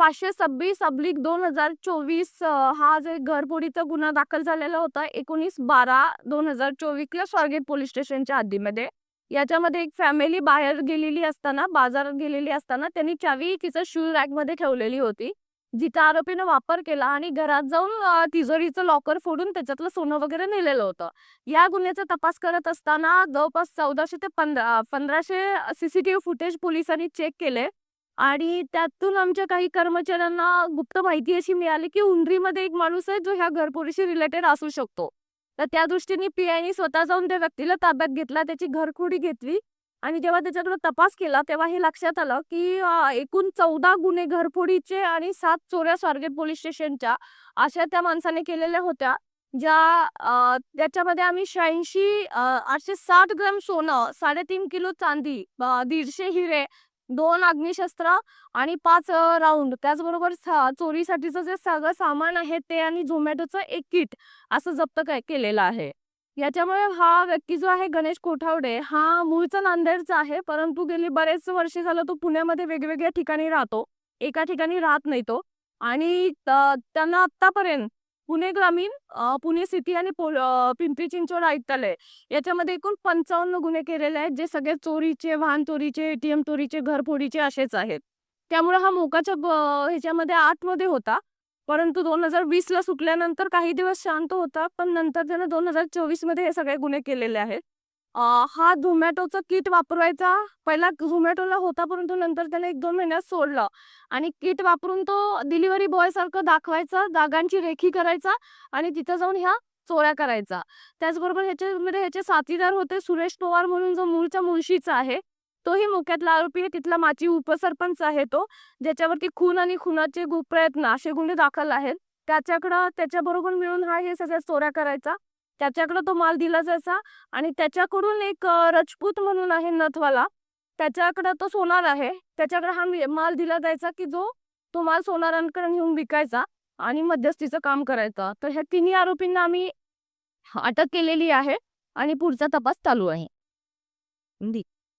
पाचशे सव्वीस अब्लिक दोन हजार चोवीस हा जे घरफोडीचा गुन्हा दाखल झालेला होता एकोणीस बारा दोन हजार चोवीसला स्वारगेट पोलीस स्टेशनच्या हद्दीमध्ये. याच्यामध्ये एक फॅमिली बाहेर गेलेली असताना बाजारात गेलेली असताना त्यांनी चावी तिचं शू रॅकमध्ये ठेवलेली होती. जिचा आरोपीनं वापर केला आणि घरात जाऊन तिजोरीचं लॉकर फोडून त्याच्यातलं सोनं वगैरे नेलेलं होतं. या गुन्ह्याचा तपास करत असताना जवळपास चौदाशे ते पंधरा पंधराशे सीसीटीव्ही फुटेज पोलिसांनी चेक केले. आणि त्यातून आमच्या काही कर्मचाऱ्यांना गुप्त माहिती अशी मिळाली की उंडरीमध्ये एक माणूस आहे जो ह्या घरफोडीशी रिलेटेड असू शकतो. तर त्या दृष्टीने पी आयनी स्वतः जाऊन त्या व्यक्तीला ताब्यात घेतला त्याची घरफोडी घेतली आणि जेव्हा त्याच्याकडे तपास केला तेव्हा हे लक्षात आलं की एकूण चौदा गुन्हे घरफोडीचे आणि सात चोऱ्या स्वारगेट पोलीस स्टेशनच्या अशा त्या माणसाने केलेल्या होत्या ज्या त्याच्यामध्ये आम्ही शहाऐंशी आठशे साठ ग्रॅम सोनं साडेतीन किलो चांदी दीडशे हिरे दोन अग्निशस्त्र आणि पाच राऊंड त्याचबरोबर चोरीसाठीचं जे सगळं सामान आहे ते आणि झोमॅटोचं एक किट असं जप्त केलेलं आहे. याच्यामुळे हा व्यक्ती जो आहे गणेश कोठावडे हा मूळचा नांदेडचा आहे. परंतु गेली बरेच वर्षे झालं तो पुण्यामध्ये वेगवेगळ्या ठिकाणी राहतो. एका ठिकाणी राहत नाही तो. आणि त्यांना आतापर्यंत पुणे ग्रामीण पुणे सिटी आणि पिंपरी चिंचवड आयुक्तालय याच्यामध्ये एकूण पंचावन्न गुन्हे केलेले आहेत जे सगळे चोरीचे वाहन चोरीचे एटीएम चोरीचे घरफोडीचे असेच आहेत. त्यामुळे हा मोकाच्या ह्याच्यामध्ये आतमध्ये होता परंतु दोन हजार वीस ला सुटल्यानंतर काही दिवस शांत होता पण नंतर त्यानं दोन हजार चोवीसमध्ये हे सगळे गुन्हे केलेले आहेत. हा झोमॅटोचं किट वापरवायचा. पहिला झोमॅटोला होता परंतु नंतर त्याने एक दोन महिन्यात सोडलं. आणि किट वापरून तो डिलिव्हरी बॉय सारखं दाखवायचा जागांची रेखी करायचा आणि तिथं जाऊन ह्या चोऱ्या करायचा. त्याचबरोबर ह्याच्यामध्ये ह्याचे साथीदार होते सुरेश पवार म्हणून जो मूळच्या मुळशीचा आहे तोही मुख्यातला आरोपी आहे. तिथला माची उपसरपंच आहे तो ज्याच्यावरती खून आणि खुनाचे गुप्रयत्न असे गुन्हे दाखल आहेत. त्याच्याकडं त्याच्याबरोबर मिळून हा हे सगळ्या चोऱ्या करायचा. त्याच्याकडं तो माल दिला जायचा आणि त्याच्याकडून एक रजपूत म्हणून आहे नथवाला. त्याच्याकडं तो सोनार आहे. त्याच्याकडे हा माल दिला जायचा की जो तो माल सोनारांकडे नेऊन विकायचा आणि मध्यस्थीचं काम करायचं. तर ह्या तिन्ही आरोपींना आम्ही अटक केलेली आहे आणि पुढचा तपास चालू आहे.